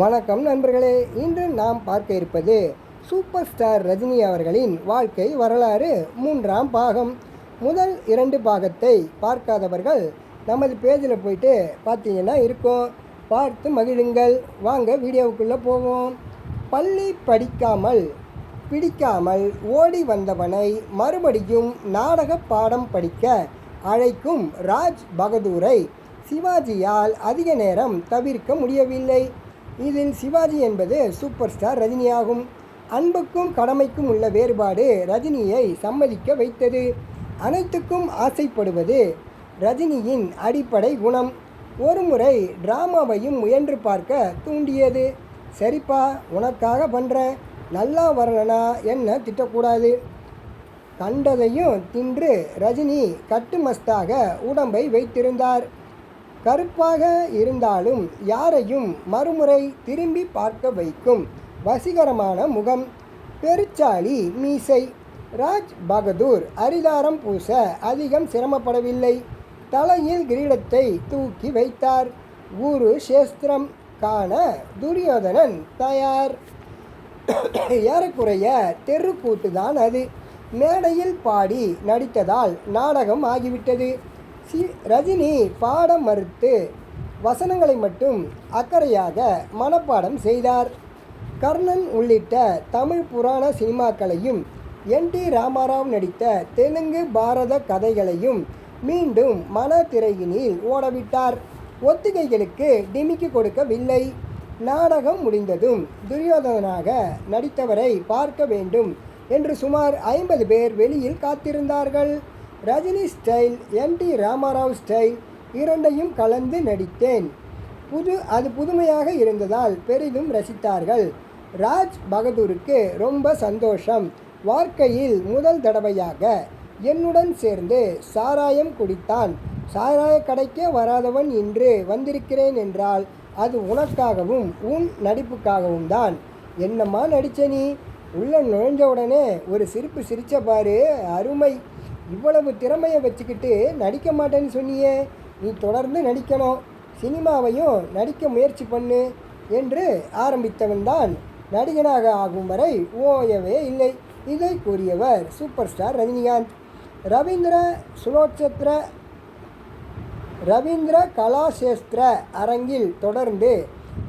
வணக்கம் நண்பர்களே. இன்று நாம் பார்க்க இருப்பது சூப்பர் ஸ்டார் ரஜினி அவர்களின் வாழ்க்கை வரலாறு மூன்றாம் பாகம். முதல் இரண்டு பாகத்தை பார்க்காதவர்கள் நமது பேஜில் போயிட்டு பார்த்தீங்கன்னா இருக்கும். பார்த்து மகிழுங்கள். வாங்க வீடியோவுக்குள்ளே போவோம். பள்ளி படிக்காமல் பிடிக்காமல் ஓடி வந்தவனை மறுபடியும் நாடக பாடம் படிக்க அழைக்கும் ராஜ் பகதூரை சிவாஜியால் அதிக நேரம் தவிர்க்க முடியவில்லை. இதில் சிவாஜி என்பது சூப்பர் ஸ்டார் ரஜினியாகும். அன்புக்கும் கடமைக்கும் உள்ள வேறுபாடு ரஜினியை சம்மதிக்க வைத்தது. அனைத்துக்கும் ஆசைப்படுவது ரஜினியின் அடிப்படை குணம். ஒருமுறை டிராமாவையும் முயன்று பார்க்க தூண்டியது. சரிப்பா உனக்காக பண்ணுறேன் நல்லா வரலனா என்ன திட்டக்கூடாது? கண்டதையும் தின்று ரஜினி கட்டுமஸ்தாக உடம்பை வைத்திருந்தார். கருப்பாக இருந்தாலும் யாரையும் மறுமுறை திரும்பி பார்க்க வைக்கும் வசீகரமான முகம் பெருச்சாளி மீசை ராஜ் பகதூர் அரிதாரம் பூச அதிகம் சிரமப்படவில்லை. தலையில் கிரீடத்தை தூக்கி வைத்தார். குரு சேஸ்திரம் காண துரியோதனன் தயார். ஏறக்குறைய தெருக்கூத்து தான் அது. மேடையில் பாடி நடித்ததால் நாடகம் ஆகிவிட்டது. சி ரஜினி பாடம் மறுத்து வசனங்களை மட்டும் அக்கறையாக மனப்பாடம் செய்தார். கர்ணன் உள்ளிட்ட தமிழ் புராண சினிமாக்களையும் என். டி. ராமாராவ் நடித்த தெலுங்கு பாரத கதைகளையும் மீண்டும் மன திரையினில் ஓடவிட்டார். ஒத்திகைகளுக்கு டிமிக்கு கொடுக்கவில்லை. நாடகம் முடிந்ததும் துரியோதனாக நடித்தவரை பார்க்க வேண்டும் என்று சுமார் ஐம்பது பேர் வெளியில் காத்திருந்தார்கள். Rajini style M T. Ramarao style இரண்டையும் கலந்து நடித்தேன். புது அது புதுமையாக இருந்ததால் பெரிதும் ரசித்தார்கள். ராஜ் பகதூருக்கு ரொம்ப சந்தோஷம். வாழ்க்கையில் முதல் தடவையாக என்னுடன் சேர்ந்து சாராயம் குடித்தான். சாராய கடைக்கே வராதவன் இன்று வந்திருக்கிறேன் என்றால் அது உனக்காகவும் உன் நடிப்புக்காகவும் தான். என்னம்மா நடிச்ச நீ? உள்ள நுழைஞ்ச உடனே ஒரு சிரிப்பு சிரிச்ச பாரு அருமை. இவ்வளவு திறமையை வச்சுக்கிட்டு நடிக்க மாட்டேன்னு சொன்னியே. நீ தொடர்ந்து நடிக்கணும். சினிமாவையும் நடிக்க முயற்சி பண்ணு என்று ஆரம்பித்தவன்தான் நடிகனாக ஆகும் வரை ஓயவே இல்லை. இதை கூறியவர் சூப்பர் ஸ்டார் ரஜினிகாந்த். ரவீந்திர சுலோட்சத்திர ரவீந்திர கலாசேஸ்திர அரங்கில் தொடர்ந்து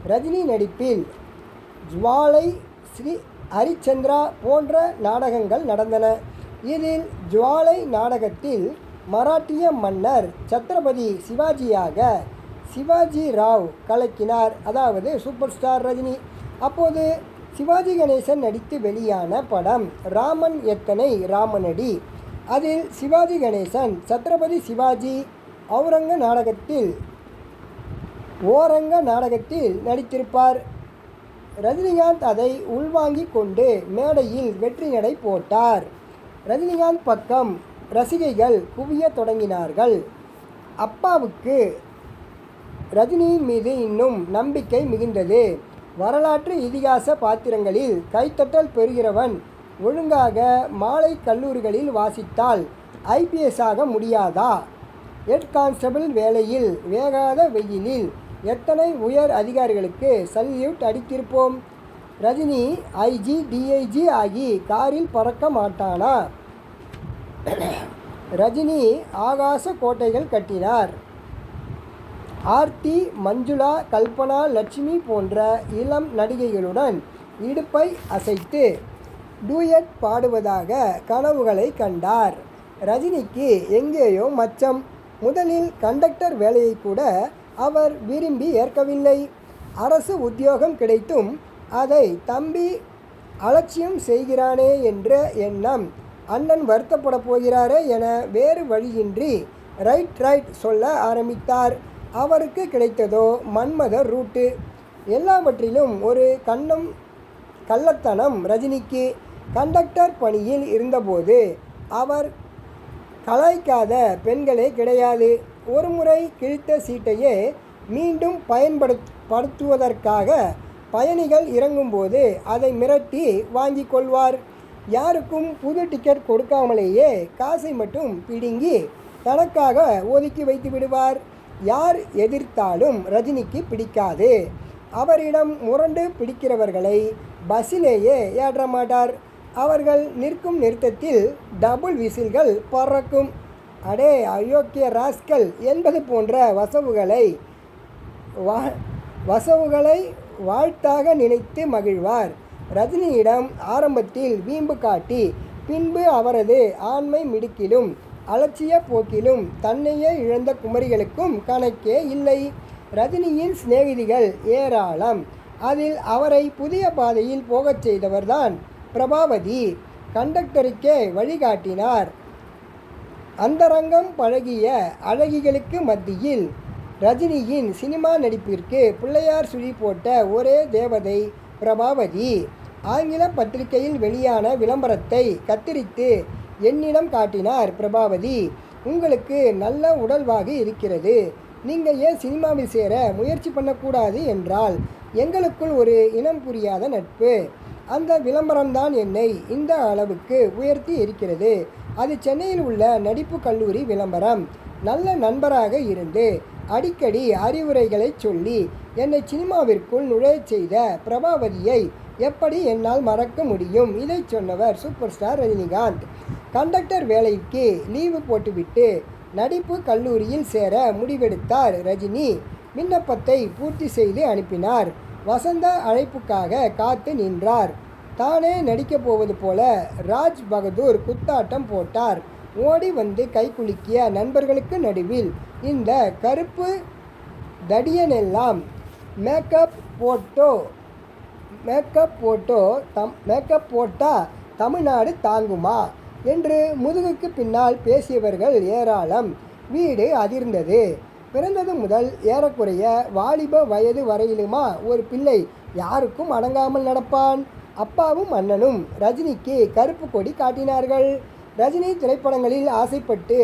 ரஜினி நடிப்பில் ஜுவாலை ஸ்ரீ ஹரிச்சந்திரா போன்ற நாடகங்கள் நடந்தன. இதில் ஜுவாலை நாடகத்தில் மராட்டிய மன்னர் சத்ரபதி சிவாஜியாக சிவாஜி ராவ் கலக்கினார். அதாவது சூப்பர் ஸ்டார் ரஜினி. அப்போது சிவாஜி கணேசன் நடித்து வெளியான படம் ராமன் எத்தனை ராமனடி? அதில் சிவாஜி கணேசன் சத்ரபதி சிவாஜி ஔரங்க நாடகத்தில் ஓரங்க நாடகத்தில் நடித்திருப்பார். ரஜினிகாந்த் அதை உள்வாங்கிக் கொண்டு மேடையில் வெற்றி நடை போட்டார். ரஜினிகாந்த் பக்கம் ரசிகைகள் குவிய தொடங்கினார்கள். அப்பாவுக்கு ரஜினியின் மீது இன்னும் நம்பிக்கை மிகுந்தது. வரலாற்று இதிகாச பாத்திரங்களில் கைத்தட்டல் பெறுகிறவன் ஒழுங்காக மாலை கல்லூரிகளில் வாசித்தால் ஐபிஎஸ் ஆக முடியாதா? ஹெட் கான்ஸ்டபிள் வேலையில் வேகாத வெயிலில் எத்தனை உயர் அதிகாரிகளுக்கு சல்யூட் அடித்திருப்போம்? ரஜினி ஐஜி டிஐஜி ஆகி காரில் பறக்க மாட்டானா? ரஜினி ஆகாச கோட்டைகள் கட்டினார். ஆர்த்தி மஞ்சுளா கல்பனா லட்சுமி போன்ற இளம் நடிகைகளுடன் இடுப்பை அசைத்து டூயட் பாடுவதாக கனவுகளை கண்டார். ரஜினிக்கு எங்கேயோ மச்சம். முதலில் கண்டக்டர் வேலையை கூட அவர் விரும்பி ஏற்கவில்லை. அரசு உத்தியோகம் கிடைத்தும் அதை தம்பி அலட்சியம் செய்கிறானே என்ற எண்ணம். அண்ணன் வருத்தப்பட போகிறாரே என வேறு வழியின்றி ரைட் ரைட் சொல்ல ஆரம்பித்தார். அவருக்கு கிடைத்ததோ மன்மத ரூட்டு. எல்லாவற்றிலும் ஒரு கண்ணம் கள்ளத்தனம் ரஜினிக்கு. கண்டக்டர் பணியில் இருந்தபோது அவர் கலாய்க்காத பெண்களே கிடையாது. ஒருமுறை கிழித்த சீட்டையே மீண்டும் பயன்படுத்துவதற்காக பயணிகள் இறங்கும்போது அதை மிரட்டி வாங்கி கொள்வார். யாருக்கும் புது டிக்கெட் கொடுக்காமலேயே காசை மட்டும் பிடுங்கி தனக்காக ஒதுக்கி வைத்து விடுவார். யார் எதிர்த்தாலும் ரஜினிக்கு பிடிக்காது. அவரிடம் முரண்டு பிடிக்கிறவர்களை பஸ்ஸிலேயே ஏற்ற மாட்டார். அவர்கள் நிற்கும் நிறுத்தத்தில் டபுள் விசில்கள் பறக்கும். அடே அயோக்கிய ராஸ்கல் என்பது போன்ற வசவுகளை வா வசவுகளை வாழ்த்தாக நினைத்து மகிழ்வார். ரஜினியிடம் ஆரம்பத்தில் வீம்பு காட்டி பின்பு அவரது ஆண்மை மிடுக்கிலும் அலட்சிய போக்கிலும் தன்னையே இழந்த குமரிகளுக்கும் கணக்கே இல்லை. ரஜினியின் சிநேகிதிகள் ஏராளம். அதில் அவரை புதிய பாதையில் போகச் செய்தவர்தான் பிரபாவதி. கண்டக்டருக்கே வழிகாட்டினார். அந்தரங்கம் பழகிய அழகிகளுக்கு மத்தியில் ரஜினியின் சினிமா நடிப்பிற்கு பிள்ளையார் சுழி போட்ட ஒரே தேவதை பிரபாவதி ஆங்கில பத்திரிகையில் வெளியான விளம்பரத்தை கத்திரித்து என்னிடம் காட்டினார் பிரபாவதி. உங்களுக்கு நல்ல உடல்வாகு இருக்கிறது. நீங்கள் ஏன் சினிமாவில் சேர முயற்சி பண்ணக்கூடாது என்றால் எங்களுக்குள் ஒரு இனம் புரியாத நட்பு. அந்த விளம்பரம்தான் என்னை இந்த அளவுக்கு உயர்த்தி இருக்கிறது. அது சென்னையில் உள்ள நடிப்பு கல்லூரி விளம்பரம். நல்ல நண்பராக இருந்து அடிக்கடி அறிவுரைகளை சொல்லி என்னை சினிமாவிற்குள் நுழையச் செய்த பிரபாவதியை எப்படி என்னால் மறக்க முடியும்? இதை சொன்னவர் சூப்பர் ஸ்டார் ரஜினிகாந்த். கண்டக்டர் வேலைக்கு லீவு போட்டுவிட்டு நடிப்பு கல்லூரியில் சேர முடிவெடுத்தார் ரஜினி. விண்ணப்பத்தை பூர்த்தி செய்து அனுப்பினார். வசந்த அழைப்புக்காக காத்து நின்றார். தானே நடிக்கப் போவது போல ராஜ் பகதூர் குத்தாட்டம் போட்டார். ஓடி வந்து கைக்குலுக்கிய நண்பர்களுக்கு நடுவில் இந்த கருப்பு தடியனெல்லாம் மேக்கப் போட்டோ மேக்கப் போட்டோ தம் மேக்கப் போட்டால் தமிழ்நாடு தாங்குமா? என்று முதுகுக்கு பின்னால் பேசியவர்கள் ஏராளம். வீடு அதிர்ந்தது. பிறந்தது முதல் ஏறக்குறைய வாலிப வயது வரையிலுமா ஒரு பிள்ளை யாருக்கும் அடங்காமல் நடப்பான். அப்பாவும் அண்ணனும் ரஜினிக்கு கருப்பு கொடி காட்டினார்கள். ரஜினி திரைப்படங்களில் ஆசைப்பட்டு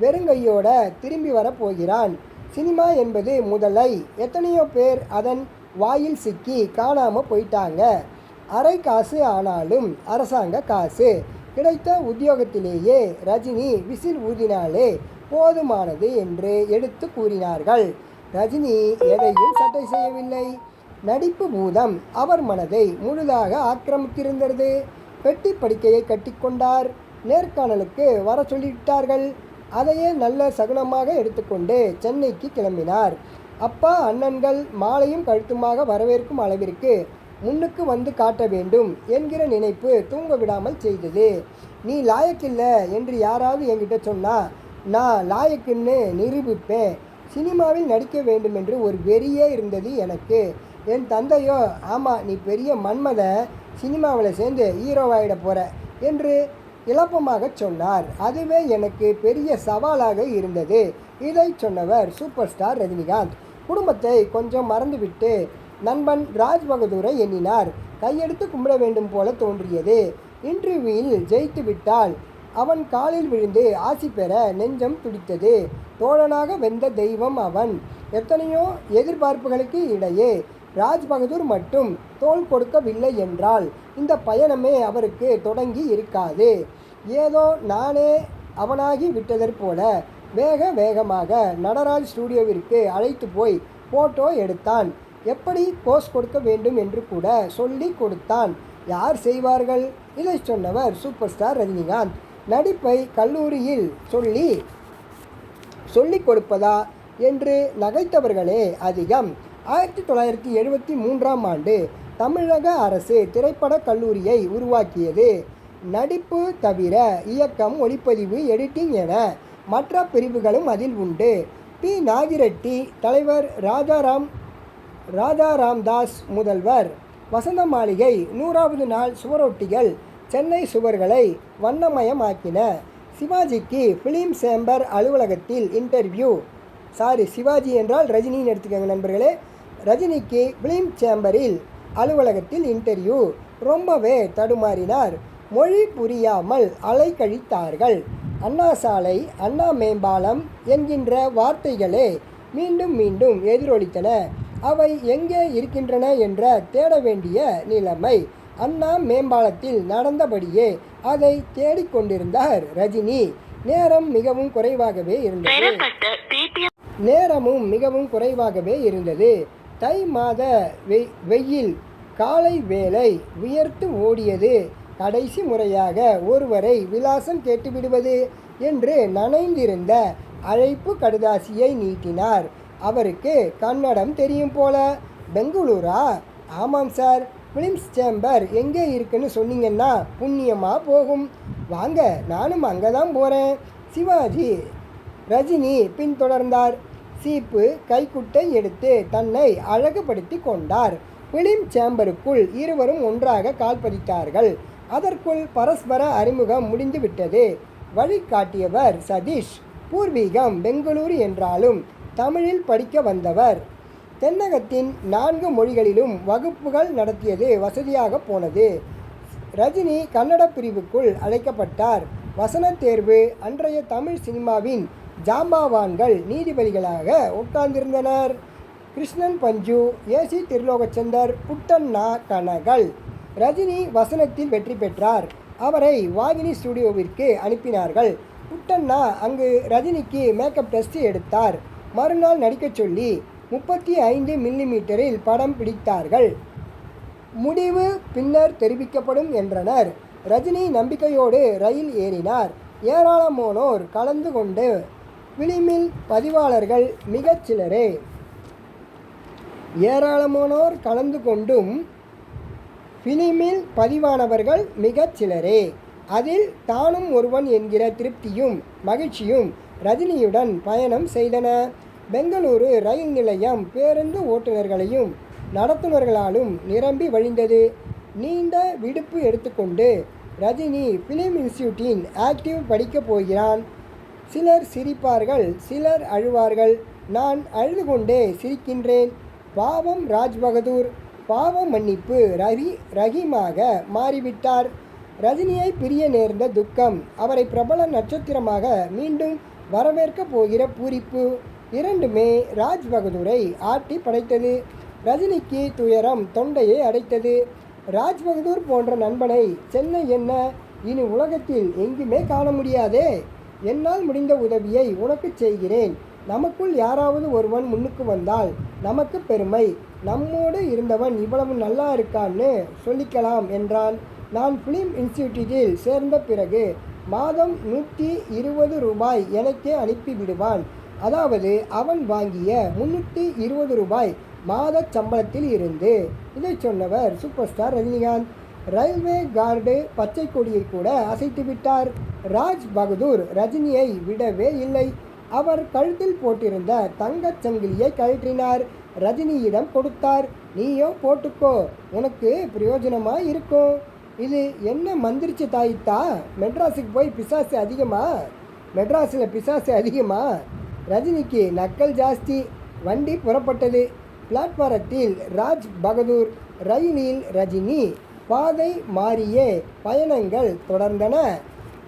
வெறுங்கையோட திரும்பி வரப்போகிறான். சினிமா என்பது முதலை. எத்தனையோ பேர் அதன் வாயில் சிக்கி காணாமல் போயிட்டாங்க. அரை காசு ஆனாலும் அரசாங்க காசு. கிடைத்த உத்தியோகத்திலேயே ரஜினி விசில் ஊதினாலே போதுமானது என்று எடுத்து கூறினார்கள். ரஜினி எதையும் சட்டை செய்யவில்லை. நடிப்பு பூதம் அவர் மனதை முழுதாக ஆக்கிரமித்திருந்தது. பெட்டி படிக்கையை கட்டிக்கொண்டார் நேர்காணலுக்கு வர சொல்லிவிட்டார்கள். அதையே நல்ல சகுனமாக எடுத்துக்கொண்டு சென்னைக்கு கிளம்பினார். அப்பா அண்ணன்கள் மாலையும் கழுத்துமாக வரவேற்கும் அளவிற்கு முன்னுக்கு வந்து காட்ட வேண்டும் என்கிற நினைப்பு தூங்க விடாமல் செய்தது. நீ லாயக்கில்லை என்று யாராவது என்கிட்ட சொன்னால் நான் லாயக்குன்னு நிரூபிப்பேன். சினிமாவில் நடிக்க வேண்டும் என்று ஒரு வெறியே இருந்தது எனக்கு. என் தந்தையோ ஆமாம் நீ பெரிய மன்மத சினிமாவில் சேர்ந்து ஹீரோவாயிட போகிற என்று இளப்பமாக சொன்னார். அதுவே எனக்கு பெரிய சவாலாக இருந்தது. இதை சொன்னவர் சூப்பர் ஸ்டார் ரஜினிகாந்த். குடும்பத்தை கொஞ்சம் மறந்துவிட்டு நண்பன் ராஜ் பகதூரை எண்ணினார். கையெடுத்து கும்பிட வேண்டும் போல தோன்றியது. இன்டர்வியூவில் ஜெயித்து விட்டால் அவன் காலில் விழுந்து ஆசி பெற நெஞ்சம் துடித்தது. தோழனாக வெந்த தெய்வம் அவன். எத்தனையோ எதிர்பார்ப்புகளுக்கு இடையே ராஜ் பகதூர் மட்டும் தோள் கொடுக்கவில்லை என்றால் இந்த பயணமே அவருக்கு தொடங்கி இருக்காது. ஏதோ நானே அவனாகி விட்டதற் போல வேக வேகமாக நடராஜ் ஸ்டூடியோவிற்கு அழைத்து போய் ஃபோட்டோ எடுத்தான். எப்படி போஸ் கொடுக்க வேண்டும் என்று கூட சொல்லி கொடுத்தான். யார் செய்வார்கள்? இதை சொன்னவர் சூப்பர் ஸ்டார் ரஜினிகாந்த். நடிப்பை கல்லூரியில் சொல்லி சொல்லிக் கொடுப்பதா என்று நகைத்தவர்களே அதிகம். ஆயிரத்தி தொள்ளாயிரத்தி எழுபத்தி மூன்றாம் ஆண்டு தமிழக அரசு திரைப்படக் கல்லூரியை உருவாக்கியது. நடிப்பு தவிர இயக்கம் ஒளிப்பதிவு எடிட்டிங் என மற்ற பிரிவுகளும் அதில் உண்டு. பி. நாகிரெட்டி தலைவர் ராஜாராம் ராஜாராம் தாஸ் முதல்வர். வசந்த மாளிகை நூறாவது நாள் சுவரொட்டிகள் சென்னை சுவர்களை வண்ணமயமாக்கின. சிவாஜிக்கு ஃபிலிம் சேம்பர் அலுவலகத்தில் இன்டர்வியூ சாரி சிவாஜி என்றால் ரஜினின்னு எடுத்துக்கோங்க நண்பர்களே. ரஜினிக்கு ஃபிலிம் சேம்பரில் அலுவலகத்தில் இன்டர்வியூ ரொம்பவே தடுமாறினார். மொழி புரியாமல் அலைக்கழித்தார்கள் அண்ணா சாலை அண்ணா மேம்பாலம் என்கின்ற வார்த்தைகளே மீண்டும் மீண்டும் எதிரொலித்தன. அவை எங்கே இருக்கின்றன என்ற தேட வேண்டிய நிலைமை அண்ணா மேம்பாலத்தில் நடந்தபடியே அதை தேடிக்கொண்டிருந்தார் ரஜினி. நேரம் மிகவும் குறைவாகவே இருந்தது. நேரமும் மிகவும் குறைவாகவே இருந்தது. தை மாத வெய் வெயில் காலை வேளை உயர்த்து ஓடியது. கடைசி முறையாக ஒருவரை விலாசம் கேட்டுவிடுவது என்று நனைந்திருந்த அழைப்பு கடுதாசியை நீட்டினார். அவருக்கு கன்னடம் தெரியும் போல பெங்களூரா? ஆமாம் சார். ஃபிலிம்ஸ் சேம்பர் எங்கே இருக்குன்னு சொன்னீங்கன்னா புண்ணியமாக போகும். வாங்க நானும் அங்கே தான் போகிறேன் சிவாஜி ரஜினி பின்தொடர்ந்தார். சீப்பு கைக்குட்டை எடுத்து தன்னை அழகுபடுத்தி கொண்டார். பிலிம் சேம்பருக்குள் இருவரும் ஒன்றாக கால் பதித்தார்கள். அதற்குள் பரஸ்பர அறிமுகம் முடிந்துவிட்டது. வழிகாட்டியவர் சதீஷ் பூர்வீகம் பெங்களூரு என்றாலும் தமிழில் படிக்க வந்தவர். தென்னகத்தின் நான்கு மொழிகளிலும் வகுப்புகள் நடத்தியது வசதியாக போனது. ரஜினி கன்னட பிரிவுக்குள் அழைக்கப்பட்டார். வசனத் தேர்வு அன்றைய தமிழ் சினிமாவின் ஜாம்பாவான்கள் நீதிபதிகளாக உட்கார்ந்திருந்தனர். கிருஷ்ணன் பஞ்சு ஏசி திருலோகச்சந்தர் புட்டண்ணா கனகல். ரஜினி வசனத்தில் வெற்றி பெற்றார். அவரை வாகினி ஸ்டுடியோவிற்கு அனுப்பினார்கள். புட்டண்ணா அங்கு ரஜினிக்கு மேக்கப் டெஸ்ட் எடுத்தார். மறுநாள் நடிக்கச் சொல்லி முப்பத்தி ஐந்து மில்லிமீட்டரில் படம் பிடித்தார்கள். முடிவு பின்னர் தெரிவிக்கப்படும் என்றனர். ரஜினி நம்பிக்கையோடு ரயில் ஏறினார். ஏராளமானோர் கலந்து கொண்டு பிலிமில் பதிவாளர்கள் மிகச் சிலரே ஏராளமானோர் கலந்து கொண்டும் பிலிமில் பதிவானவர்கள் மிகச் சிலரே. அதில் தானும் ஒருவன் என்கிற திருப்தியும் மகிழ்ச்சியும் ரஜினியுடன் பயணம் செய்தன. பெங்களூரு ரயில் நிலையம் பேருந்து ஓட்டுநர்களையும் நடத்துனர்களாலும் நிரம்பி வழிந்தது. நீண்ட விடுப்பு எடுத்துக்கொண்டு ரஜினி பிலிம் இன்ஸ்டியூட்டின் ஆக்டிவ் படிக்கப் போகிறான். சிலர் சிரிப்பார்கள் சிலர் அழுவார்கள். நான் அழுது கொண்டே சிரிக்கின்றேன். பாவம் ராஜ் பகதூர் பாவ மன்னிப்பு ரவி ரஹீமாக மாறிவிட்டார். ரஜினியை பிரிய நேர்ந்த துக்கம். அவரை பிரபல நட்சத்திரமாக மீண்டும் வரவேற்கப் போகிற பூரிப்பு. இரண்டுமே ராஜ் பகதூரை ஆட்டி படைத்தது. ரஜினிக்கு துயரம் தொண்டையை அடைத்தது. ராஜ் பகதூர் போன்ற நண்பனை சென்னை என்ன? இனி உலகத்தில் எங்குமே காண முடியாதே. என்னால் முடிந்த உதவியை உனக்கு செய்கிறேன். நமக்குள் யாராவது ஒருவன் முன்னுக்கு வந்தால் நமக்கு பெருமை. நம்மோடு இருந்தவன் இவ்வளவு நல்லா இருக்கான்னு சொல்லிக்கலாம் என்றான். நான் ஃபிலிம் இன்ஸ்டிடியூட்டில் சேர்ந்த பிறகு மாதம் நூற்றி இருபது ரூபாய் எனக்கே அனுப்பி விடுவான். அதாவது அவன் வாங்கிய முன்னூற்றி இருபது ரூபாய் மாத சம்பளத்தில் இருந்து. இதை சொன்னவர் super star Rajinikanth. Railway guard பச்சை கொடியை கூட அசைத்து விட்டார். ராஜ் பகதூர் ரஜினியை விடவே இல்லை. அவர் கழுத்தில் போட்டிருந்த தங்கச் சங்கிலியை கழற்றினார். ரஜினியிடம் கொடுத்தார். நீயோ போட்டுக்கோ. உனக்கு பிரயோஜனமா இருக்கும். இது என்ன மந்திரிச்சு தாயித்தா? மெட்ராஸுக்கு போய் பிசாசு அதிகமா? மெட்ராஸில் பிசாசு அதிகமா? ரஜினிக்கு நக்கல் ஜாஸ்தி. வண்டி புறப்பட்டது. பிளாட்பாரத்தில் ராஜ் பகதூர் ரயிலில் ரஜினி. பாதை மாறியே பயணங்கள் தொடர்ந்தன.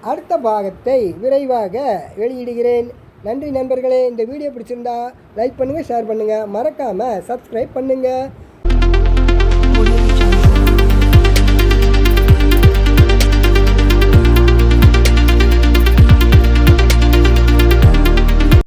அடுத்த பாகத்தை விரைவாக வெளியிடுகிறேன். நன்றி நண்பர்களே இந்த வீடியோ பிடிச்சிருந்தா லைக் பண்ணுங்கள் ஷேர் பண்ணுங்கள் மறக்காமல் சப்ஸ்கிரைப் பண்ணுங்கள்